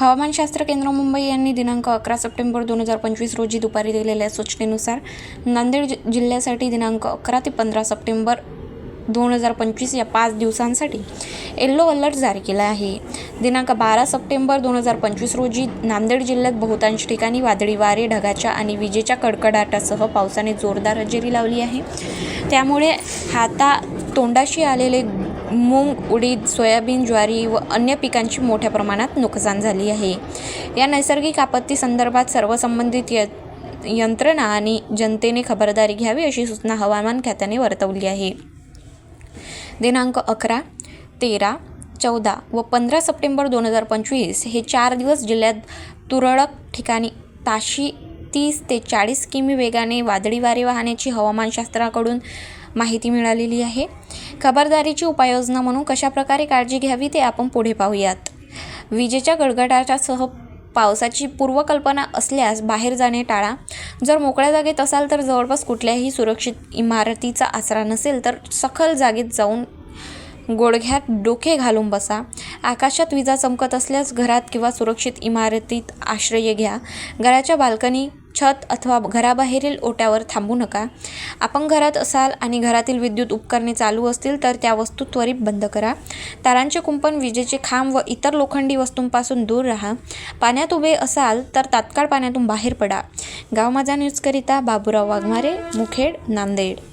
हवामानशास्त्र केंद्र मुंबई यांनी दिनांक अकरा सप्टेंबर दोन हजार पंचवीस रोजी दुपारी दिलेल्या सूचनेनुसार नांदेड जि जिल्ह्यासाठी दिनांक अकरा ते पंधरा सप्टेंबर दोन हजार पंचवीस या पाच दिवसांसाठी येल्लो अलर्ट जारी केला आहे. दिनांक बारा सप्टेंबर दोन हजार पंचवीस रोजी नांदेड जिल्ह्यात बहुतांश ठिकाणी वादळी वारे ढगाच्या आणि विजेच्या कडकडाटासह पावसाने जोरदार हजेरी लावली आहे. त्यामुळे हाता तोंडाशी आलेले मूग उडीद सोयाबीन ज्वारी व अन्य पिकांची मोठ्या प्रमाणात नुकसान झाली आहे. या नैसर्गिक आपत्ती संदर्भात सर्व संबंधित य यंत्रणा आणि जनतेने खबरदारी घ्यावी अशी सूचना हवामान खात्याने वर्तवली आहे. दिनांक अकरा तेरा चौदा व पंधरा सप्टेंबर दोन हजार पंचवीस हे चार दिवस जिल्ह्यात तुरळक ठिकाणी ताशी तीस ते चाळीस किमी वेगाने वादळी वारे वाहण्याची हवामानशास्त्राकडून माहिती मिळालेली आहे. खबरदारीची उपाययोजना म्हणून कशाप्रकारे काळजी घ्यावी ते आपण पुढे पाहूयात. विजेच्या गडगडाटासह पावसाची पूर्वकल्पना असल्यास बाहेर जाणे टाळा. जर मोकळ्या जागेत असाल तर जवळपास कुठल्याही सुरक्षित इमारतीचा आसरा नसेल तर सखल जागेत जाऊन गोडघ्यात डोके घालून बसा. आकाशात विजा चमकत असल्यास घरात किंवा सुरक्षित इमारतीत आश्रय घ्या. घराच्या बाल्कनी छत अथवा घराबाहेरील ओट्यावर थांबू नका. आपण घरात असाल आणि घरातील विद्युत उपकरणे चालू असतील तर त्या वस्तू त्वरित बंद करा. तारांचे कुंपण विजेचे खांब व इतर लोखंडी वस्तूंपासून दूर राहा. पाण्यात उभे असाल तर तात्काळ पाण्यातून बाहेर पडा. गाव माझा न्यूजकरिता बाबुराव वाघमारे मुखेड नांदेड.